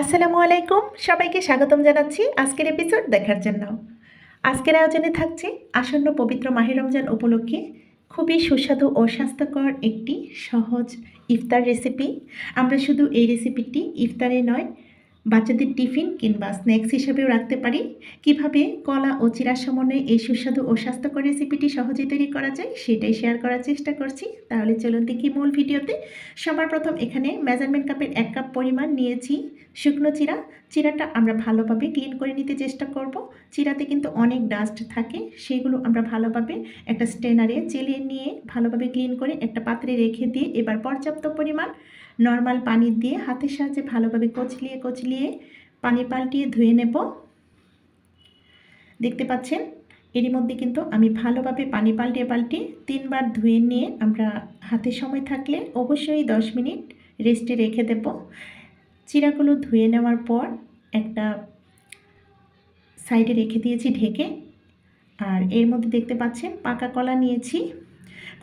আসসালামু আলাইকুম। সবাইকে স্বাগতম জানাচ্ছি আজকের এপিসোড দেখার জন্য। আজকের আয়োজনে থাকছে আসন্ন পবিত্র মাহির রমজান উপলক্ষে খুবই সুস্বাদু ও স্বাস্থ্যকর একটি সহজ ইফতার রেসিপি আমরা শুধু এই রেসিপিটি ইফতারে নয় বাচ্চাদের টিফিন কিংবা স্ন্যাক্স হিসেবেও রাখতে পারি। কীভাবে কলা ও চিরার সমন্বয়ে এই সুস্বাদু ও স্বাস্থ্যকর রেসিপিটি সহজে তৈরি করা যায় সেটাই শেয়ার করার চেষ্টা করছি। তাহলে চলুন দেখি মূল ভিডিওতে। সবার প্রথম এখানে মেজারমেন্ট কাপের এক কাপ পরিমাণ নিয়েছি শুকনো চিরা চিরাটা আমরা ভালোভাবে ক্লিন করে নিতে চেষ্টা করব। চিরাতে কিন্তু অনেক ডাস্ট থাকে, সেগুলো আমরা ভালোভাবে একটা স্টেনারে চেলে নিয়ে ভালোভাবে ক্লিন করে একটা পাত্রে রেখে দিয়ে এবার পর্যাপ্ত পরিমাণ নর্মাল পানি দিয়ে হাতের সাহায্যে ভালোভাবে কচলিয়ে কচলিয়ে পানি পাল্টিয়ে ধুয়ে নেব। দেখতে পাচ্ছেন? এরই মধ্যে কিন্তু আমি ভালোভাবে পানি পাল্টিয়ে পাল্টিয়ে তিনবার ধুয়ে নিয়ে আমরা হাতে সময় থাকলে অবশ্যই দশ মিনিট রেস্টে রেখে দেব। চিরাগুলো ধুয়ে নেওয়ার পর একটা সাইডে রেখে দিয়েছি ঢেকে। আর এর মধ্যে দেখতে পাচ্ছেন পাকা কলা নিয়েছি।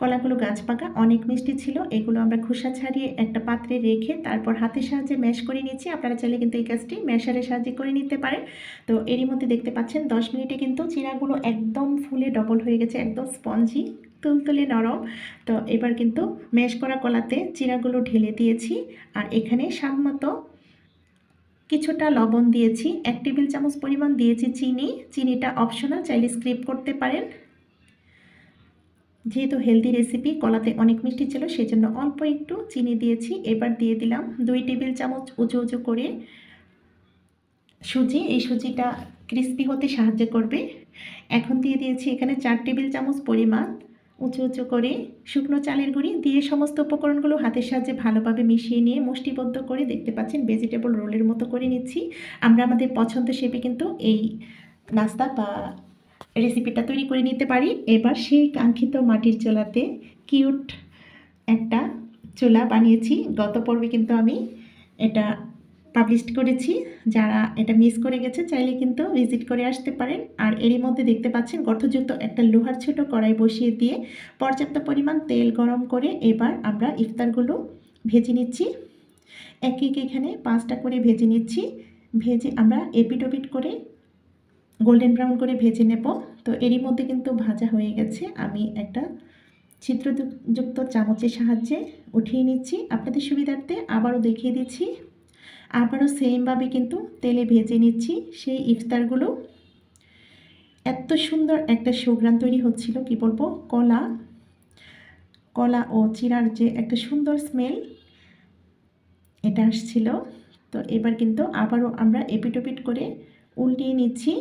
কলাগুলো গাছ পাকা, অনেক মিষ্টি ছিল। এগুলো আমরা খোসা ছাড়িয়ে একটা পাত্রে রেখে তারপর হাতের সাহায্যে ম্যাশ করে নিচ্ছি আপনারা চাইলে কিন্তু এই কাজটি ম্যাশারের সাহায্যে করে নিতে পারেন। তো এরই মধ্যে দেখতে পাচ্ছেন দশ মিনিটে কিন্তু চিরাগুলো একদম ফুলে ডবল হয়ে গেছে, একদম স্পঞ্জি, তুলতুলে নরম। তো এবার কিন্তু ম্যাশ করা কলাতে চিরাগুলো ঢেলে দিয়েছি। আর এখানে স্বাদমতো কিছুটা লবণ দিয়েছি, এক টেবিল চামচ পরিমাণ দিয়েছি চিনি। চিনিটা অপশনাল চাইলে স্ক্রিপ করতে পারেন। যেহেতু হেলদি রেসিপি কলাতে অনেক মিষ্টি ছিল, সেজন্য অল্প একটু চিনি দিয়েছি। এবার দিয়ে দিলাম দুই টেবিল চামচ উঁচু উঁচু করে সুজি। এই সুজিটা ক্রিস্পি হতে সাহায্য করবে। এখন দিয়ে দিয়েছি এখানে চার টেবিল চামচ পরিমাণ উঁচু উঁচু করে শুকনো চালের গুঁড়ি দিয়ে সমস্ত উপকরণগুলো হাতের সাহায্যে ভালোভাবে মিশিয়ে নিয়ে মুষ্টিবদ্ধ করে দেখতে পাচ্ছেন ভেজিটেবল রোলের মতো করে নিচ্ছি। আমরা আমাদের পছন্দ শেপে কিন্তু এই নাস্তা বা রেসিপিটা তৈরি করে নিতে পারি। এবার সেই কাঙ্ক্ষিত মাটির চোলাতে কিউট একটা চোলা বানিয়েছি। গত পর্বে কিন্তু আমি এটা পাবলিশ করেছি। যারা এটা মিস করে গেছে, চাইলে কিন্তু ভিজিট করে আসতে পারেন। আর এরই মধ্যে দেখতে পাচ্ছেন, গর্তযুক্ত একটা লোহার ছোট কড়াই বসিয়ে দিয়ে পর্যাপ্ত পরিমাণ তেল গরম করে এবার আমরা ইফতারগুলো ভেজে নিচ্ছি। এক এক এখানে পাঁচটা করে ভেজে নিচ্ছি। ভেজে আমরা এপিট ওপিট করে গোল্ডেন ব্রাউন করে ভেজে নেব। তো এরই মধ্যে কিন্তু ভাজা হয়ে গেছে। আমি একটা ছিদ্রযুক্ত চামচের সাহায্যে উঠিয়ে নিচ্ছি। আপনাদের সুবিধার্থে আবারও দেখিয়ে দিচ্ছি। আবারও সেমভাবে কিন্তু তেলে ভেজে নিচ্ছি। সেই ইফতারগুলো। এত সুন্দর একটা সুগ্রান তৈরি হচ্ছিল, কি বলব? কলা। কলা ও চিরার যে একটা সুন্দর স্মেল এটা আসছিল। তো এবার কিন্তু আবারও আমরা এপিটোপিট করে উল্টিয়ে নিচ্ছি।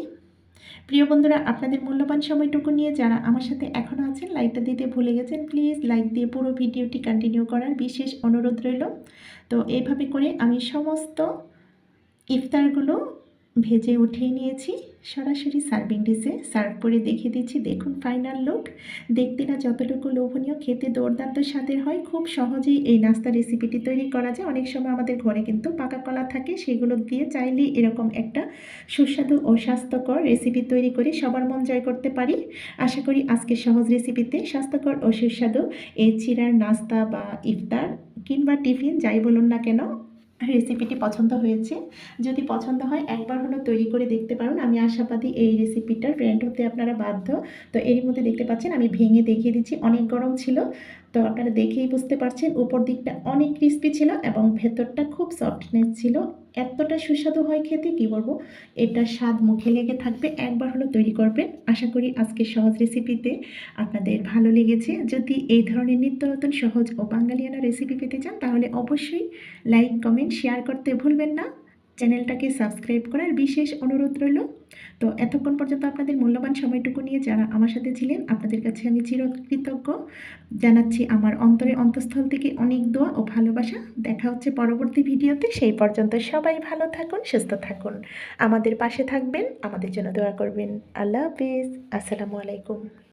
প্রিয় বন্ধুরা, আপনাদের মূল্যবান সময়টুকু নিয়ে যারা আমার সাথে এখনও আছেন, লাইকটা দিতে ভুলে গেছেন, প্লিজ লাইক দিয়ে পুরো ভিডিওটি কন্টিনিউ করার বিশেষ অনুরোধ রইল। তো এইভাবে করে আমি সমস্ত ইফতারগুলো ভেজে উঠিয়ে নিয়েছি। সরাসরি সার্ভিং ডিশে সার্ভ করে দেখিয়ে দিচ্ছি। দেখুন ফাইনাল লুক দেখতে না যতটুকু লোভনীয়, খেতে দৌড়দান্ত স্বাদের হয়। খুব সহজেই এই নাস্তা রেসিপিটি তৈরি করা যায়। অনেক সময় আমাদের ঘরে কিন্তু পাকা কলা থাকে। সেগুলো দিয়ে চাইলে এরকম একটা সুস্বাদু ও স্বাস্থ্যকর রেসিপি তৈরি করে সবার মন জয় করতে পারি। আশা করি আজকের সহজ রেসিপিতে স্বাস্থ্যকর ও সুস্বাদু এই চিরার নাস্তা বা ইফতার কিংবা টিফিন, যাই বলুন না কেন রেসিপিটি পছন্দ হয়েছে। যদি পছন্দ হয়, একবার হলো তৈরি করে দেখতে পারুন। আমি আশাবাদী এই রেসিপিটার ফ্রেন্ড হতে আপনারা বাধ্য। তো এরই মধ্যে দেখতে পাচ্ছেন, আমি ভেঙে দেখিয়ে দিচ্ছি। অনেক গরম ছিল। তো আপনারা দেখেই বুঝতে পারছেন, উপর দিকটা অনেক ক্রিস্পি ছিল এবং ভেতরটা খুব সফটনেস ছিল। এতটা সুস্বাদু হয় খেতে, কি বলব? এটা স্বাদ মুখে লেগে থাকবে, একবার হলো তৈরি করবেন। আশা করি আজকে সহজ রেসিপিতে আপনাদের ভালো লেগেছে। যদি এই ধরনের নিত্য নতুন সহজ ও বাঙালিয়ানা রেসিপি পেতে চান, তাহলে অবশ্যই লাইক কমেন্ট শেয়ার করতে ভুলবেন না। চ্যানেলটাকে সাবস্ক্রাইব করার বিশেষ অনুরোধ রইল। তো এতক্ষণ পর্যন্ত আপনাদের মূল্যবান সময়টুকু নিয়ে যারা আমার সাথে ছিলেন, আপনাদের কাছে আমি চিরকৃতজ্ঞ। জানাচ্ছি আমার অন্তরে অন্তঃস্থল থেকে অনেক দোয়া ও ভালোবাসা। দেখা হচ্ছে পরবর্তী ভিডিওতে। সেই পর্যন্ত সবাই ভালো থাকুন, সুস্থ থাকুন। আমাদের পাশে থাকবেন, আমাদের জন্য দোয়া করবেন। আল্লাহ হাফিজ। আসসালামু আলাইকুম।